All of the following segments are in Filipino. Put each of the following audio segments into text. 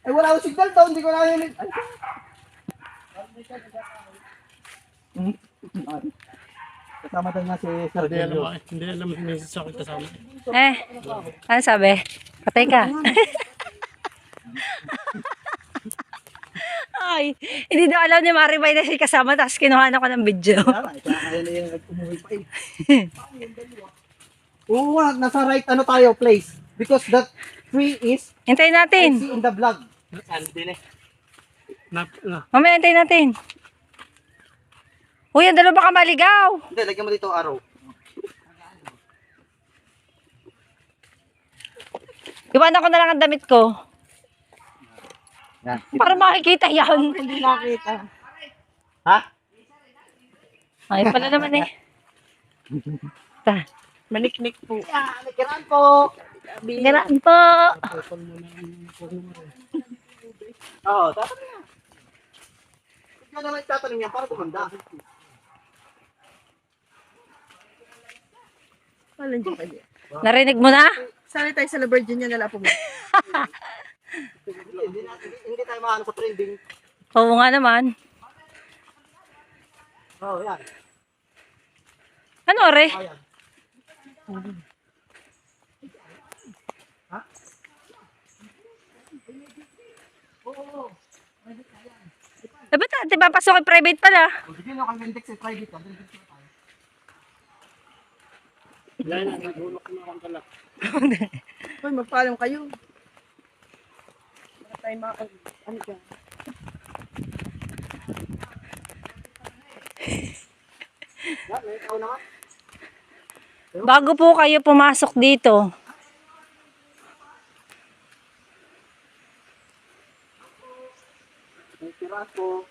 Eh, wala akong signal to. Hindi ko na yun. Ay. Hmm. Kasama tayo nga si Sir Hindi alam, Julio. hindi alam may sakit kasama. Eh, ano sabi? Patay ka. Ay, hindi daw alam ni Maribay na si kasama tapos kinuha na ko ng video. Kaya nga, eh, kaya kaya na yung umuwi pa eh. Oo nga, nasa right ano tayo, place. Because that tree is Hintayin I natin. see in the vlog. Ano din eh? Na, Mamaya hintayin natin. Uy, ang dalawa baka maligaw. Hindi, lagyan mo dito araw. Iwanan ko na lang ang damit ko. Yan. Para makikita yan. Hindi nakita. Ha? Ay, pala naman eh. Ta. maniknik po. Yan, nakiraan po. Ganaan po. Oo, tatanong niya. Ikaw naman tatanong niya para tumanda. Walang dyan kayo. Narinig mo na? Sana tayo sa La Virginia na lang po. Hindi, na- hindi tayo maano sa trending. Oo nga naman. Oo, oh, yan. Ano, re? Oh, yan. Eh, ba't di ba pasok private pala? Kung Sige nyo kang index sa private. yan, index na tayo. Wala na, nagulok na akong pala. Hoy, magpaalam kayo. Baka tayo mga... Ano ka? Yan, may ikaw naman. Bago po kayo pumasok dito, Po.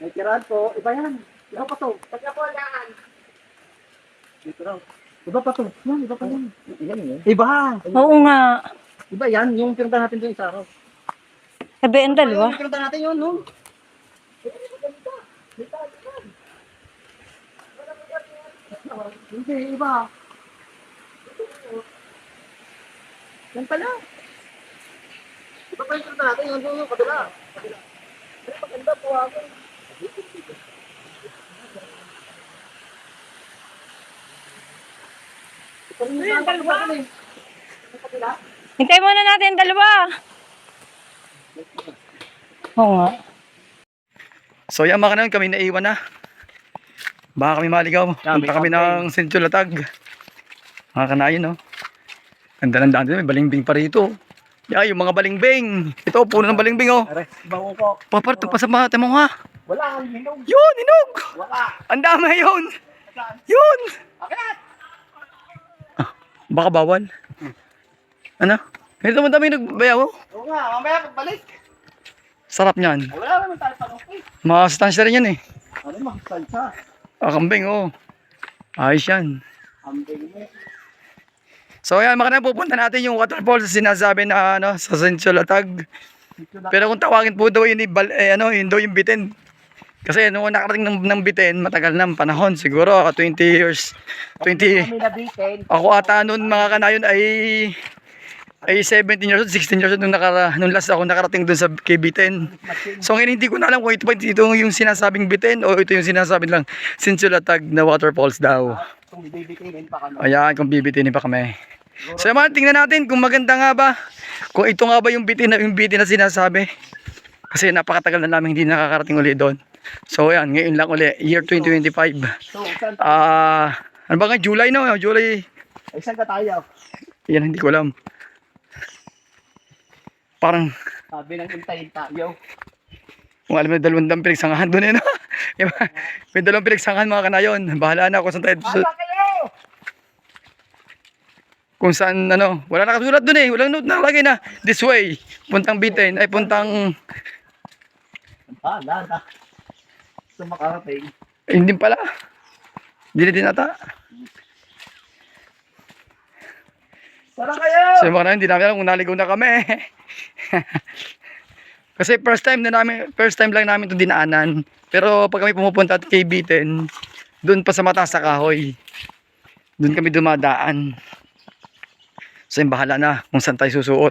May kiraan po. Iba yan. Iba pa to. Pagka po yan. Dito raw. Iba pa to. Yan, iba pa yan. Yan yun. Iba. oo nga. Iba yan. Yung pinunta natin doon isa raw. Sabi ang dalawa. Yung pinunta natin yun, no? Hindi, iba. Yan pala. Iba pa yung pinunta natin, yung kabila. Kabila. Pero maganda po ako. Ayan, dalawa. Kabila. Hintay muna natin dalawa. Oo nga. So yan mga kanan, kami naiwan na. Baka kami maligaw. Punta kami ng Central Latag. Mga kanayon, no? Ganda ng daan dito, may balimbing pa rito. Yeah, yung mga balimbing. Ito, puno ng balimbing, oh. Bango ko. Paparto pa sa mga mo nga. Wala hinog. Yun, hinog! Wala. Ang dami yun! Yun! Ah, baka bawal. Ano? Ito mo dami hinog, bayaw. oh. Oo nga, mamaya pagbalik. Sarap niyan. Wala naman tayo panukay. Masustansya rin yan eh. Ano mo, salsa. Ah, kambing, oh. Ayos yan. Mo. So ayan, mga kanang pupunta natin yung waterfall sa sinasabi na ano, sa Sensulatag. Pero kung tawagin po daw yun, ibal, eh, ano, yun daw yung bitin. Kasi noong nakarating ng, ng bitin, matagal na panahon. Siguro ako 20 years. 20. Kami nabitin. Ako ata noon mga kanayon ay ay 17 years old, 16 years old nung, nakara, nung last ako nakarating doon sa kay Bitin. So ngayon hindi ko na alam kung ito ba ito yung sinasabing Bitin o ito yung sinasabing lang Sensulatag na waterfalls daw. Kung bibitinin pa kami. Ayan, kung bibitinin pa kami. So naman, tingnan natin kung maganda nga ba. Kung ito nga ba yung bitin na, yung bitin na sinasabi. Kasi napakatagal na namin hindi nakakarating uli doon. So ayan, ngayon lang uli, year 2025. So, saan tayo? Ah, ano ba nga, July no? July, Ay, saan ka tayo? yan hindi ko alam. Parang, Sabi ng hintayin tayo. kung alam mo, dalawang dang pinagsangahan doon eh, no? May dalawang pinagsangahan mga kanayon. Bahala na kung saan tayo. Basta kayo! Kung saan, ano, wala nakasulat doon eh. Walang note na lagi na, this way. Puntang bitin, ay puntang, Ah, lada. So, makarating. eh, hindi pala. Hindi na din ata. Saan kayo? So mga kanayon, hindi namin alam kung naligaw na kami. Kasi first time na namin, first time lang namin 'to dinaanan. Pero pag kami pumupunta at kay Bitin, Doon pa sa mataas sa kahoy. Doon kami dumadaan. So yung bahala na kung saan tayo susuot.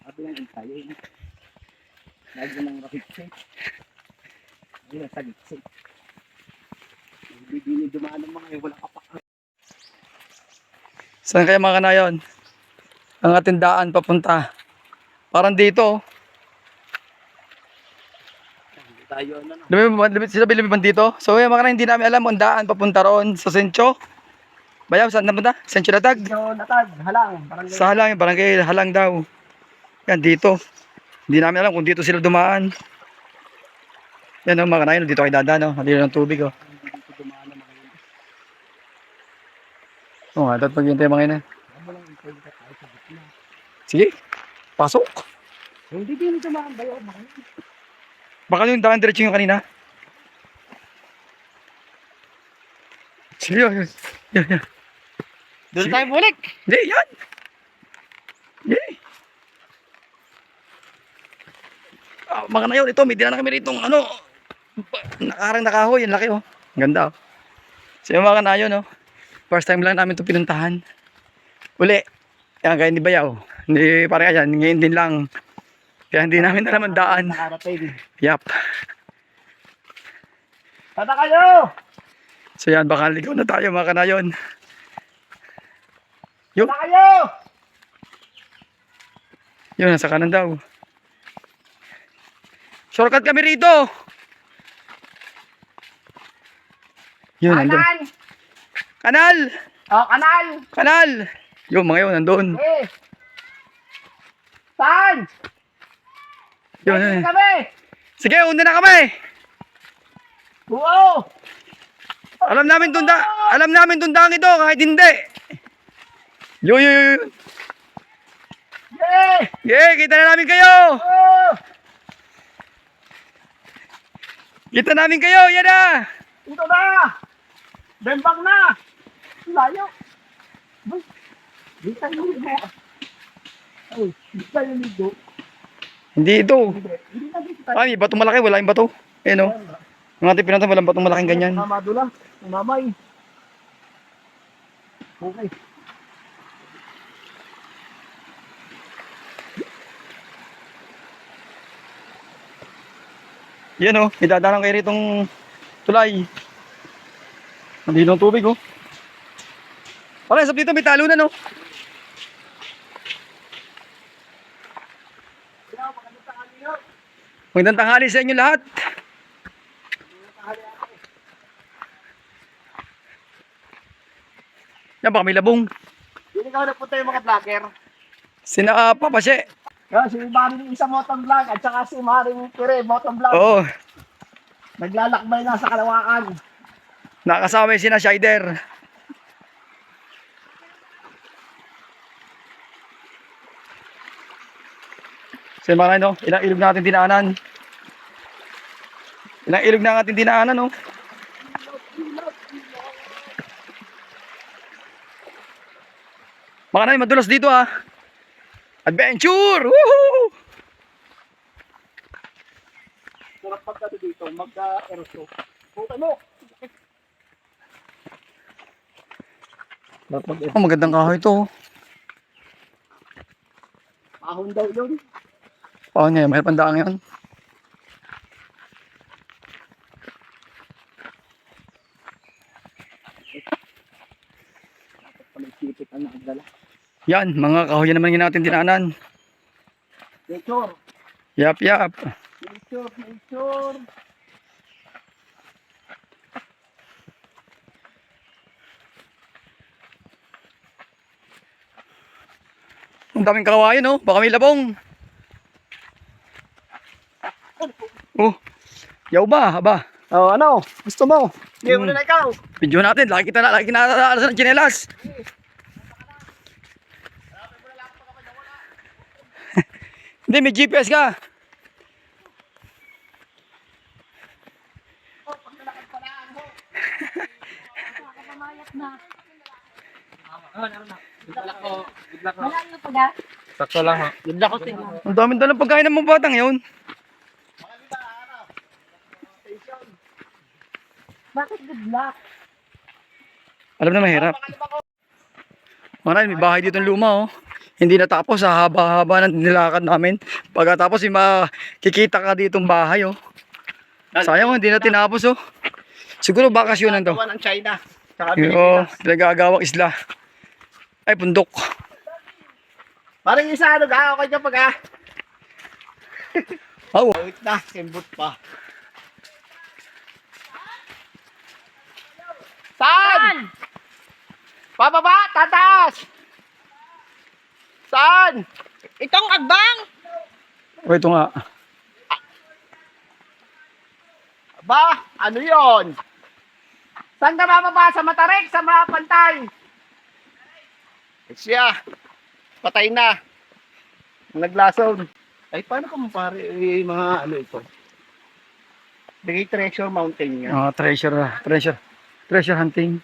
Sabi lang tayo. eh. Lagi ng rapid safe. Lagi ng sagit safe. Hindi dumaan ng mga eh, wala ka pa. Saan kaya mga kanayon? Ang ating daan papunta. Parang dito. tayo ano na. Lumipad, sila lumipad dito. So yung mga kanayon, hindi namin alam ang daan papunta roon sa Sencho. Bayaw, saan napunta? Sencho Latag. So, natag, halang. Parang Sa halang, barangay halang daw. Yan, dito. Hindi namin alam kung dito sila dumaan. Yan o, mga kanayon, dito kayo dadaan, no? Dito ng tubig, oh. dito dumaan ng mga yun. Oo nga, dapat maghintay mga ina. Sa. Sige, pasok. Hindi din dumaan ba yun? Mga. Baka yung daan diretso yung kanina. Sige, yun. Yan, yan. Doon tayo bulik. Hindi, yan. Yay. Ah, mga kanayon, ito, may dinala kami rito ano, nakarang nakahoy, ang laki oh. Ang ganda oh. Yung mga kanayon, no, first time lang namin ito pinuntahan. Uli, yan kaya ni Bayaw. Hindi pare yan, ngayon din lang. Kaya hindi namin alam ang daan. Yap. Tata kayo! So yan, baka ligaw na tayo mga kanayon. Tata kayo! Yun, nasa kanan daw. Shortcut kami rito. Yun, nandun. Kanan! Kanal! Oh, kanal! Kanal! Yung mga yun, nandun. Eh! Saan? Yun, yun. kami! Sige, una na kami. Oo! Alam namin tunda, alam namin tundang ito kahit hindi. Yo, yo, yo. yo. Eh! Yeah, kita na namin kayo. Oh! Kita namin kayo, yan na. Ito na! Bembang na! Layo! Ay, Di tayo ligo. Ay, di tayo ligo. Hindi ito. Hindi, na dito tayo. Ay, bato malaki, wala yung bato. Ayan o. Yung ating pinatang walang batong malaking ganyan. Mamado lang. Umamay. Okay. Yan o, may dadaanan kayo ritong tulay. Hindi ng tubig o. Pare, sa dito may talo na no. Magandang tanghali sa inyo lahat. Yan baka may labong. Hindi ka nagpunta yung mga vlogger. Sina uh, papasye. Yan, si Maring isa motor vlog at saka si Maring Pire motor vlog. Oo, Naglalakbay na sa kalawakan. Nakasama yung sina Shider. So yung mga ano, ilang ilog natin dinaanan. Ilang ilog na ating dinaanan, no? Mga nanay, madulas dito ah. Adventure! Woohoo! Sarap pagka dito, magka-eroso. Puta mo! Oh, magandang kahoy to. oh. Ahon daw yun. Oo nga, mahirap ang daang yan. Ang. Yan, mga kahoy naman yung natin dinaanan. Nature! Yap, yap. Nature! Nature! Ang daming kawayan, oh. Baka may labong. Oh, yaw ba? Aba, Oh, ano? Gusto mo? Hindi mo Hmm. na ikaw. video natin. Lagi kita na, lagi kita na ng chinelas. Hindi, may GPS ka. Sakto lang ha. Good luck kasi. Ang daming dalang pagkain ng mga batang yun. Bakit good luck? Alam na mahirap. Maray, may bahay dito luma oh. Hindi natapos sa haba-haba ng nilakad namin. Pagkatapos yung makikita ka ditong bahay oh. Sayang oh, hindi na tinapos oh. Siguro bakasyonan to. Ng China. Oo, Pilipinas. pinagagawang isla. Ay, pundok. Parang isa ano ga, okay ka pag ah. Oh, Wait na, kimbot pa. Saan? Pababa, tataas! Saan? Itong agbang! oh, ito nga. Ba, ano yon? Saan ka bababa? Sa Matarek? Sa mga pantay? Siya. Patay na. Naglason. Ay, paano ka mapare eh, mga ano ito? Bigay treasure mountain nga. Ah, treasure, ah, treasure. Treasure hunting.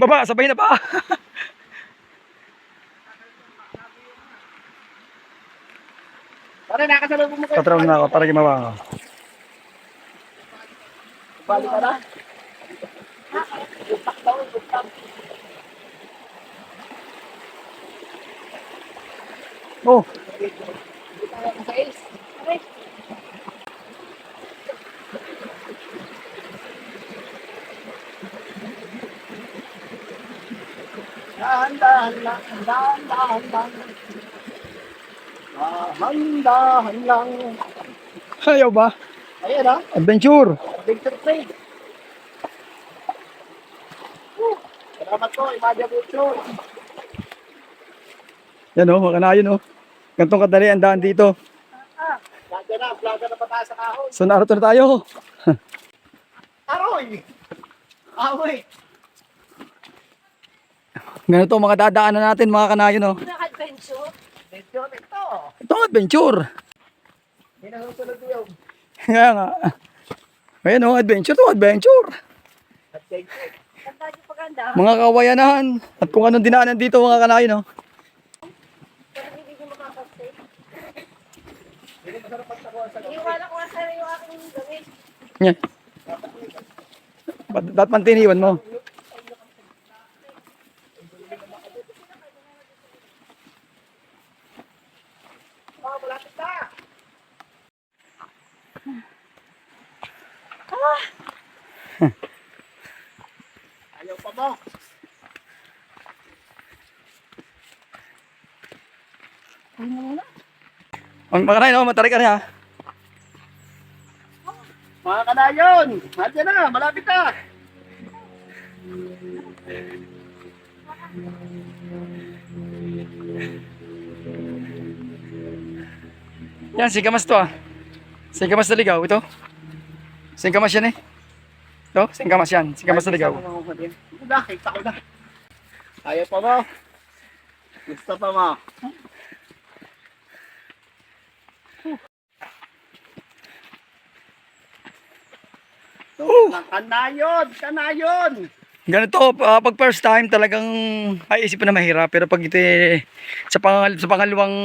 Baba, sabay na ba? Pare, nakasalubong mo kayo. Patrol na ako para gimawa ako. Balik ka na. Oh, Dahan, dahan lang, dahan, dahan lang. Dahan, dahan lang. ayaw ba? Ayan ah, Adventure. Victor Play. Salamat po, Imadia Bucho. Yan oh, mga kanayon oh. Gantong kadali ang daan dito. Nandiyan na, vlogger na pataas sa kahoy. So narito na tayo. Aroy! Aroy! Ganito mga dadaanan natin mga kanayon oh. Naka-adventure? Medyo ito. Ito ang adventure. Hindi na susunod yun. Kaya nga. Ayan oh, adventure to, adventure. Paganda. Mga kawayanahan. At kung anong dinaanan dito mga kanayon oh. Pero hindi ko makakastay. Iiwala ko nga sa'yo yung aking gawin. Yan. Ba't ba't man tiniwan mo? Oh, malapit na. Ayaw pa mo. Ang mga kanayon oh, matarik ka na ha. Mga kanayon, nandiyan na, malapit na. Yan, singkamas to ah. Singkamas na ligaw, ito. Singkamas yan eh. Ito, singkamas yan. Singkamas na ligaw. Wala, kita ko na. Ayaw pa mo. Gusto pa mo. Oh. Kanayon! Kanayon! Ganito, ah, pag first time talagang ay isip na mahirap. Pero pag ito eh, sa, pangal sa pangalawang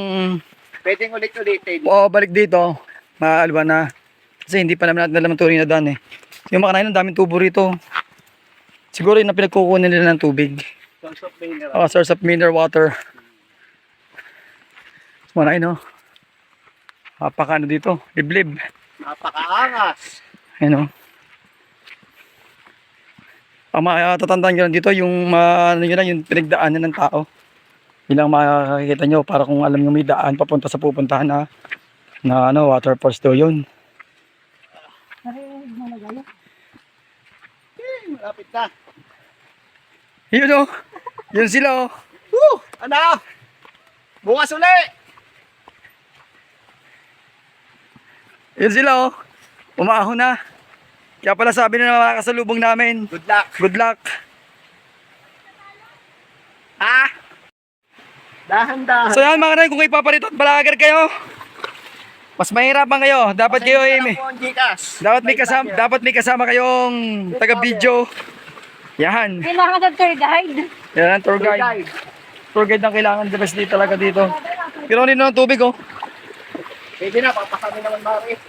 Pwedeng ulit-ulitin. o balik dito, maalwa na. Kasi hindi pa naman natin alam ang tuloy na daan eh. Yung mga kanayon, ang daming tubo rito. Siguro yun ang pinagkukunin nila ng tubig. Source of mineral. Ah, source of mineral water. Wala no. Napaka ano dito, liblib. Napakaangas. Ayun oh. Ang matatandaan nyo lang dito, yung ma- ano nyo lang, yung pinagdaanan ng tao. Yun lang makikita nyo para kung alam nyo may daan papunta sa pupuntahan na, na ano, waterfalls daw yun. Eh, malapit na. Yun oh. Yun sila oh. Woo! Ano? Bukas uli! Yun sila oh. Umahon na. Kaya pala sabi na mga kasalubong namin, Good luck. good luck. Ha? Dahan-dahan. So yan mga kanay, kung kayo paparito at balagar kayo, mas mahirapan kayo. Dapat kayo ay may, dapat may kasama, dapat may kasama kayong taga-video. Yan. Kailangan ng tour guide. Yan ang tour guide. tour guide ang kailangan. The best day talaga dito. Pero nino ng tubig oh. Pwede na, papasami naman Mari.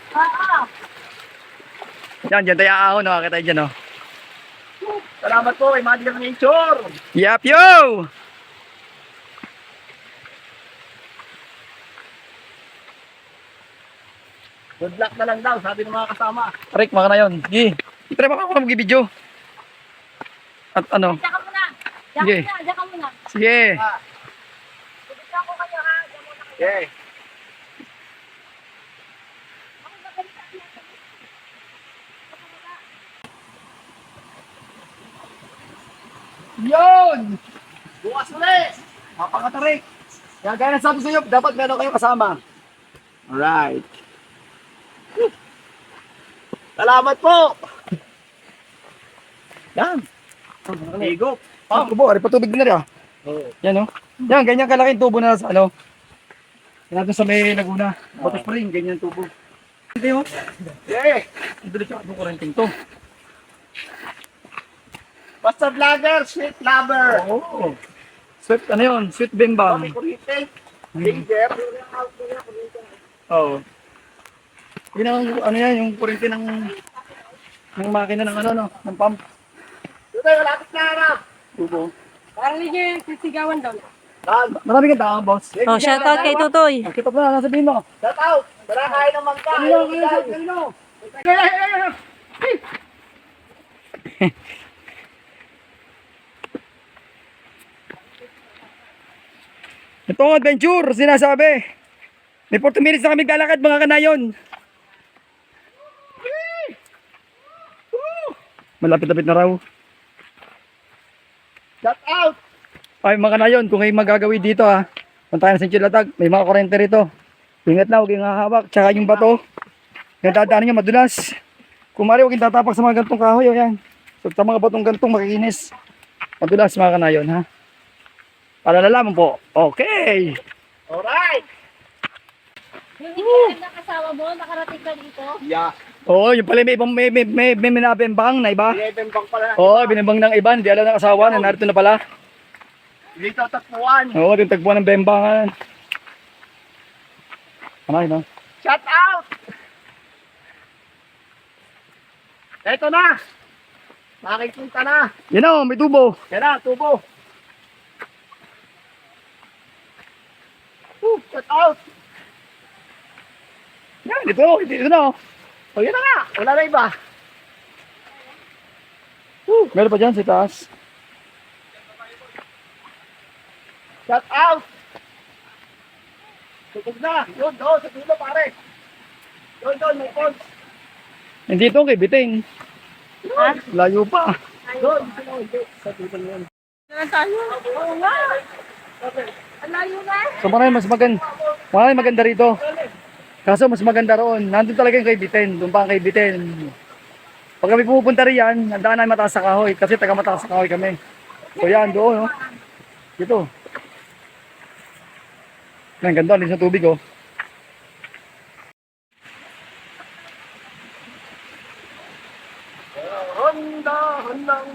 Yan, dyan tayo aahon. Nakakita dyan oh. Salamat po kay Mother Nature. Yap yo! Good luck na lang daw, sabi ng mga kasama. Rick, maka na yun. Sige. Try pa ako na mag-video. At ano? Diyan ka muna. Diyan Sige. ka muna. Diyan ka muna. Sige. Bibigyan ko kayo ha. Diyan muna kayo. Okay. Yun! Bukas ulit. Mapakatarik. Kaya gaya na sabi sa inyo, dapat meron kayong kasama. Alright. Salamat po. Yan. Ligo. Ah, tubo. Ari pa tubig din na rin ah. Oo. Yan oh. Yan, ganyan kalaki tubo na sa ano. Yan natin sa may Laguna. Bato Spring, ganyan tubo. Hindi oh. Yeah. Ang delikado ko rin to. Basta vlogger, sweet lover. Oo. Sweet, ano yun? Sweet bimbang. Kami kurite. Danger. Oo. Yun ang, ano yan, yung kurente ng ng makina ng ano, no, ng pump. Tutoy, malapit na harap. Tubo. Parang hindi niya sisigawan daw. Marami kang tao, boss. Oh, shout out kay Tutoy. Ang kita pa na, sabihin mo. Shout out. Tara kain ng mangga. Kanino, kanino, kanino? Ito ang adventure, sinasabi. May 40 minutes na kami galakad mga kanayon. Malapit-lapit na raw. Shout out. Ay mga kanayon, kung kayo magagawin dito ha, punta na sa Chilatag, may mga kurente rito. Ingat na, huwag kayong hahawak. Tsaka yung bato, yung dadaanan nyo madulas. Kung mari, huwag kayong tatapak sa mga gantong kahoy. O yan. So, sa mga batong gantong makikinis. Madulas mga kanayon ha. Para nalaman po. Okay. Alright. Yung ikinag na kasama mo, nakarating ka dito. Yeah. Oo, yung pala may ibang may, may, may, may minabembang na iba. Binibembang pala. Oo, binibang ng iba. Hindi alam ng asawa na narito na pala. Dito takpuan. Oo, yung tagpuan ng bembangan. Ano yun? no? Shout out. Eto na. Makikita na. Yan o, may tubo. Yan na, tubo. Woo, shout out. Yan, ito, ito, ito na. oh. O yan na nga. Wala na iba. Woo, meron pa dyan sa taas. Shout out. Tugog na. Yun, doon, sa dulo pare. Doon, doon, may pons. Hindi ito kay Biting. Layo pa. Doon, doon, sa dulo yun. Naman tayo. Oo nga. Ang layo na. So marami mas maganda. Marami maganda rito. Kaso mas maganda roon. Nandun talaga yung kay Bitin. Doon pa ang kay Bitin. Pag kami pumupunta riyan, handaan namin mataas sa kahoy. Kasi taga mataas sa kahoy kami. So yan, doon. Oh. Dito. Ang ganda, linis ng tubig oh. Honda, handang.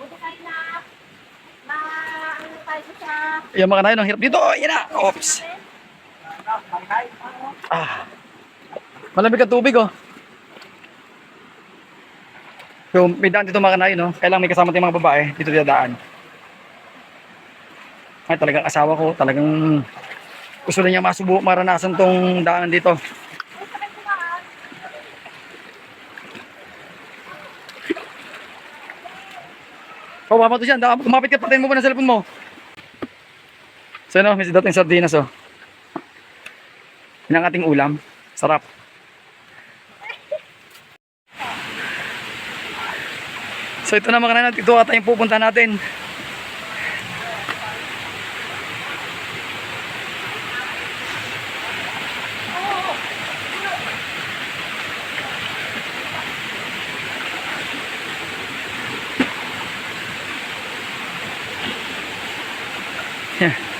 Buti tayo na. Na, ano tayo sa... Yung mga nayon, ang hirap dito. Oh, yan na. Oops. Ah. Malamig ang tubig oh. So, may daan dito mga kanayon, no? Kailangan may kasama tayong mga babae dito dadaan. Ay, talagang asawa ko, talagang gusto na niya masubo, maranasan tong daanan dito. Oh, mama to siya. Kumapit ka, patayin mo pa ng cellphone mo. So, ano, may dating sardinas, oh. Yan ating ulam. Sarap. So, ito na mga kanan, ito ata yung pupunta natin. Yeah.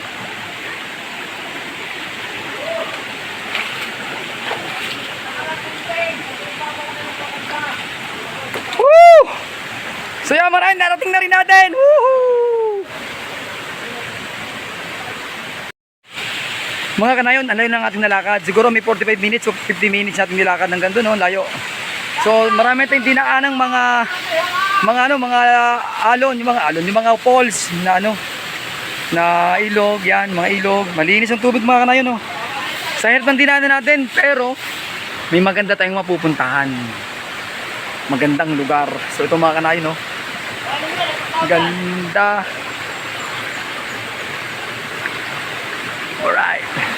So yan, maraming narating na rin natin. Woohoo! Mga kanayon, ang layo ng ating nalakad. Siguro may 45 minutes o 50 minutes natin nilakad hanggang doon, no? layo. So marami tayong dinaan ng mga mga ano, mga alon, yung mga alon, yung mga falls na ano, na ilog, yan, mga ilog. Malinis ang tubig mga kanayon, no? Sa hirap ng dinaanan natin, pero may maganda tayong mapupuntahan. Magandang lugar. So ito mga kanayon, no? Ganda. Alright.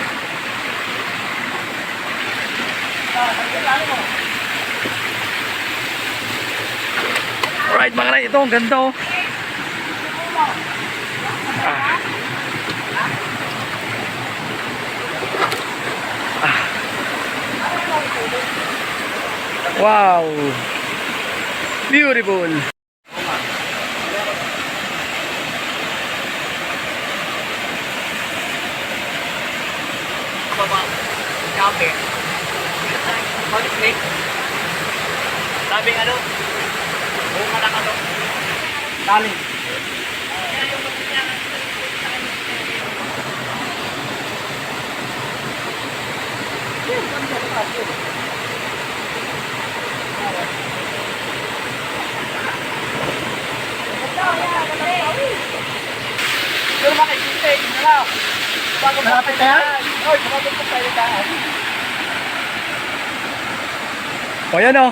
Alright mga kanayon, ito ang ganda oh. Wow! Beautiful! Kape. Conflict. Sabing ano? Bunga lang ano? Tali. Pero makikita, hindi na. Bago Malapit na yan? Oy, bago pa tayo daan. O yan o.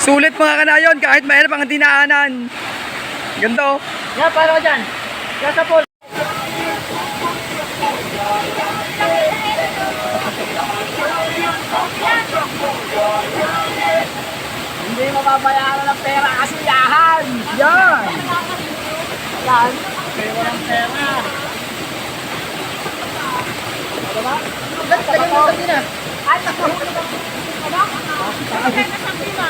Sulit mga kanayon kahit mahirap ang dinaanan. Ganda oh. Yan, para ko dyan. Yan sa pool. Hindi mababayaran ng pera kasi yahan. Yan. Yan. Kaya walang pera. Diba? Ba't tagal mo sabi na? Ay, nakahuli ka. Ano? Ay, nasabi na.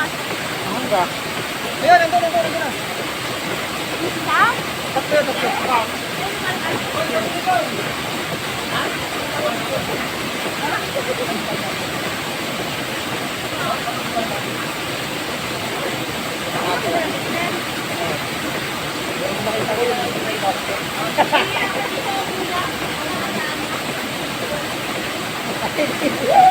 Ayun, nandun, nandun, nandun. Tatlo, tatlo. Wala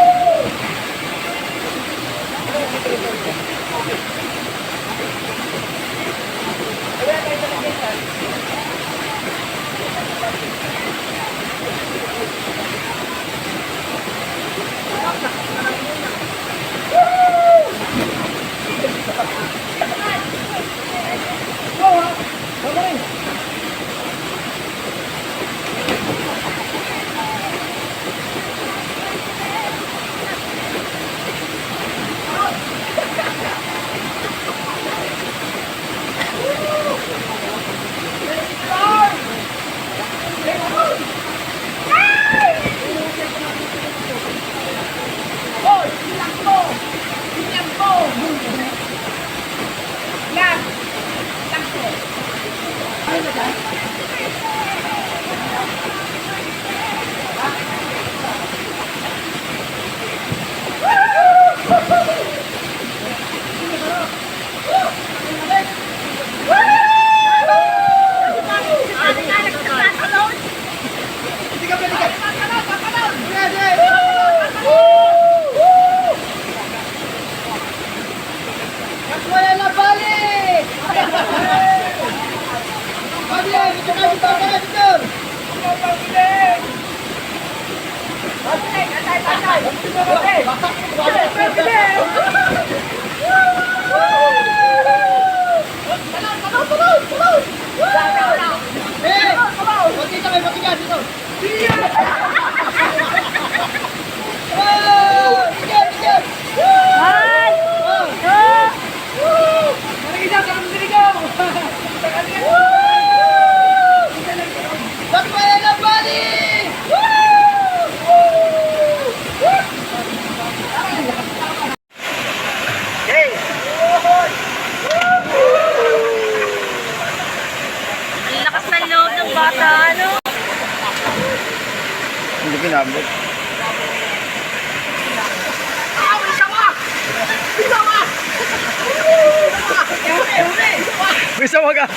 isa wag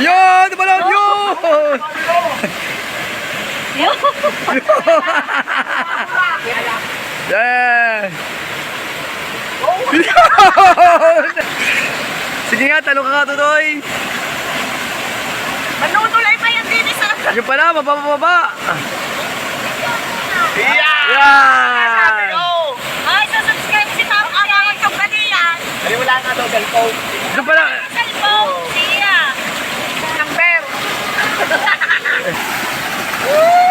Yun! Balon! Yun! Yeah! Yun! Sige nga, talo ka nga, Tutoy. Manunulay pa yan din sa... Yung pala, mababa. Yeah! Yeah! Ay, wala na daw cellphone. Ano pala? Cellphone! Siya! Number! Woo!